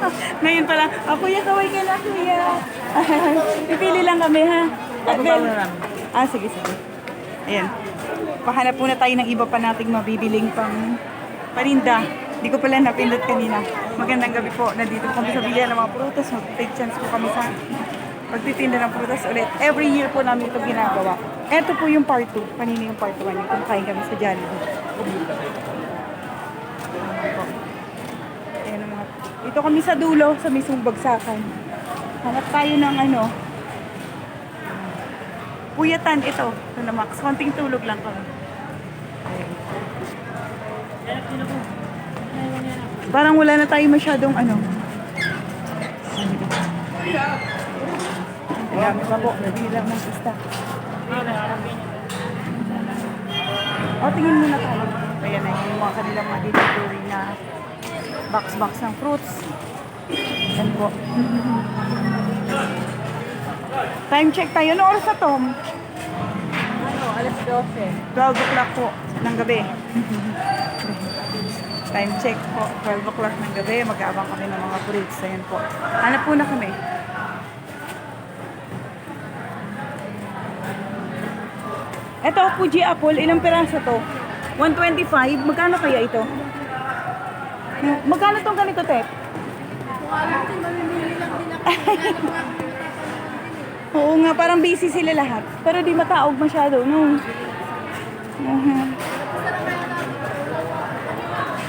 Ngayon pala, ah, kuya, kaway ka na, kuya. Pipili lang kami, ha? At then, ah, sige, sige. Ayan. Pahanap muna tayo ng iba pa nating mabibiling pang paninda. Hindi ko pala napindot kanina. Magandang gabi po. Nandito kami sa bilihan ng mga prutas. Mag-take chance po kami sa pagtitinda ng prutas ulit. Every year po namin ito ginagawa. Ito po yung part 2. Kanina yung part 1. Yung kumakain kami sa Jollibee. Dito kami sa dulo, sa mismong bagsakan. Hanap tayo ng ano. Puyatan, ito. Ito na Max. Konting tulog lang kami. Parang wala na tayo masyadong ano. Dami pa po. Bilang ng pista. O, tingin muna tayo. Ayan na yung mga kanilang mga delivery na box-box ng fruits. Yan po. Time check tayo. Ano oras na to? Ano, alas 12. 12 o'clock po ng gabi. Time check po. 12 o'clock ng gabi. Mag-aabang kami ng mga fruits. Ayan po. Hanap po na kami. Ito, Fuji Apple. Ilang piraso to? 125. Magkano kaya ito? Magkano tong ganito, Tep? Oo nga, parang busy sila lahat. Pero di mataog masyado, no? Mhm.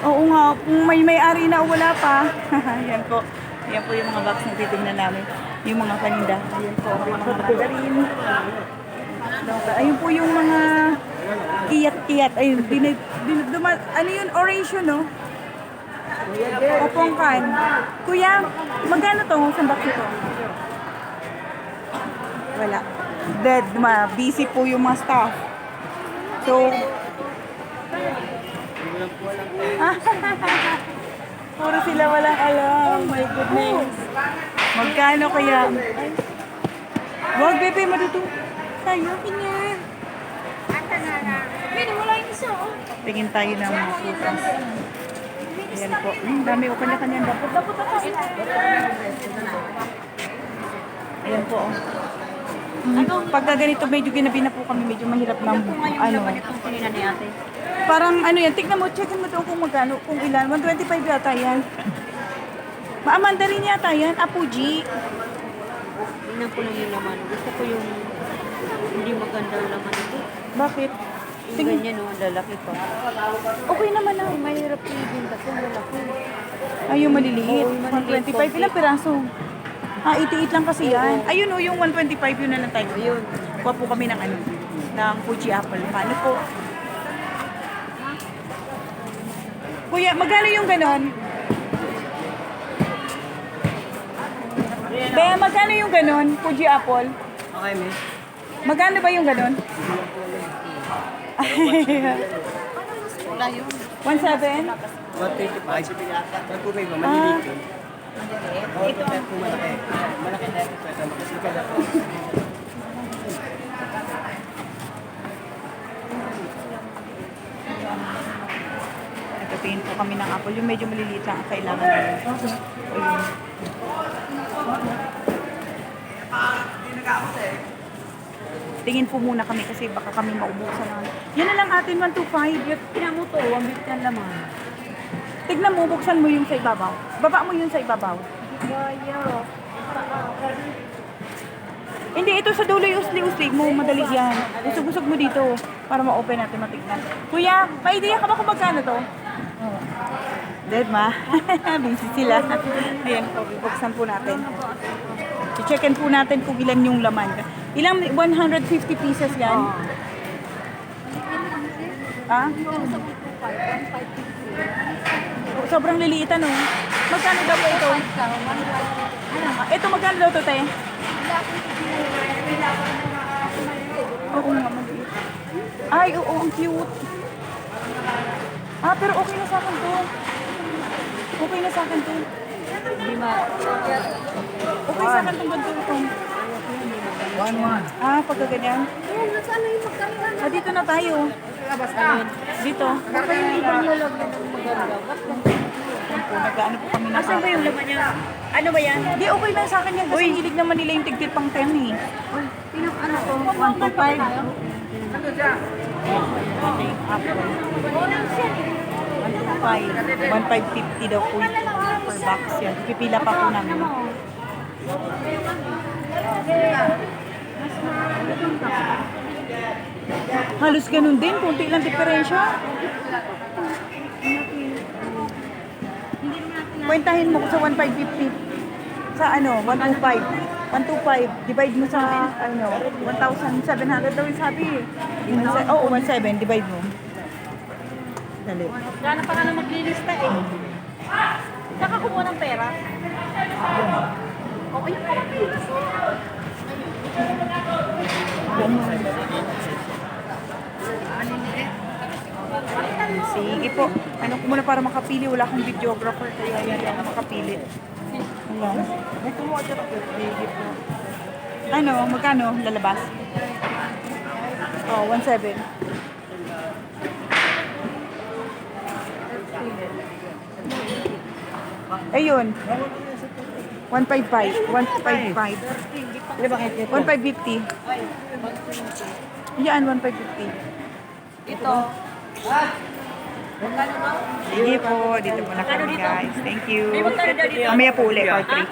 Oo nga, kung may may-ari na wala pa. Yan po. Yan po yung mga box na titignan namin. Yung mga paninda. Ayan po, mga margarin. Ayun po yung mga kiyat-kiyat. Ayun, dinag, dinag, ano yun? Yun, no? Opongkan. Kuya, magkano to? Isang box ito? Wala. Dead, ma. Busy po yung mga staff. So, Puro sila walang alam. Oh my goodness. Magkano kaya? Wag, bebe, matuto. Tayo, tingin. Hindi, wala yung isa, oh. Tingin tayo ng mga prutas. Ayan po. Hmm, dami ko kanya-kanya. Dapot, dapot, dapot. Ayan po. oh. Hmm, Pagka ganito, medyo ginabi na po kami. Medyo mahirap ng ano. Parang ano yan, tignan mo, checkin mo doon kung magkano, kung ilan. 125 yata yan. Maamanda rin yata yan. Apuji. Tingnan ko lang yung laman. Gusto ko yung hindi maganda ang laman ito. Bakit? Yung ganyan, no, ang lalaki pa. Okay naman na. Ay, mahirap tigin kasi lalaki. Ay, yung maliliit. Oo, yung maliliit, 125. Ilang piraso? Ah, 88 lang kasi yan. Ayun o, yung 125 yun na lang tayo. Ayun. Kuha po kami ng ano, ng Fuji Apple. Paano po? Kuya, magkano yung ganon? Bea, magkano yung ganon? Fuji Apple? Okay, miss. Magkano ba yung ganon? Wala yun. 1.7? 135. Ang tubig mo, maliliit yun. Ito ang malaki. Na ito. Ito, makasigal ako. Nagtatingin po kami ng apple. Yung medyo maliliit lang ang kailangan namin. Ayun. Tingin po muna kami kasi baka kami maubusan ng... Yan na lang atin, 125. Tingnan mo to, ang bibit ng laman. Tignan mo, buksan mo yung sa ibabaw. Baba mo yun sa ibabaw. Gaya. Hindi, ito sa dulo yung usli-usli mo. Madali yan. Usog-usog mo dito para ma-open natin matignan. Kuya, may idea ka ba kung magkano to? Dead ma. Busy sila. Ayan po, bubuksan po natin. I-checkin po natin kung ilan yung laman. Ilang 150 pieces yan? Ah? Sobrang liliit ano. Magkano daw po ito? Ito magkano daw to, te? Oo nga, maliit. Ay, oo, ang cute. Ah, pero okay na sa akin to. Okay na sa akin to. Hindi ma... Okay sa akin tong ganito ito. One, one. Ah, pagka ganyan. Ayun, nasaan na yung magkano? Ah, dito na tayo. Ayun, dito. Baka yung ibang ganun? po. Nag-ano po kami na Asan ba yung laman niya? Ano ba yan? Hindi, okay lang sa akin yan. Kasi hilig naman nila yung tigtit pang 10 eh. Pinang ano ko? 125. 1,550 daw po ito per box yan. Pipila pa po namin. Halos ganun din. Kunti lang diferensya. Kwentahin mo ko sa 1,550. Sa ano, 125. 125, divide mo sa ano, 1,700 daw yung sabi. Oo, oh, 17, divide mo. Dali. Gano'n pa ka na maglilista eh. Saka kumuha ng pera. O, ayun pala pera. Sige po. Ano ko muna para makapili. Wala akong videographer kaya yan lang na makapili. Ako. Sige po. Ano, magkano lalabas? Oh, 1.7. Ayun. 155. 155. Hindi ba kahit ito? 1,550. Yan, 1,550. Ito. Sige po, dito po na kami guys. Thank you. Mamaya po ulit, part 3.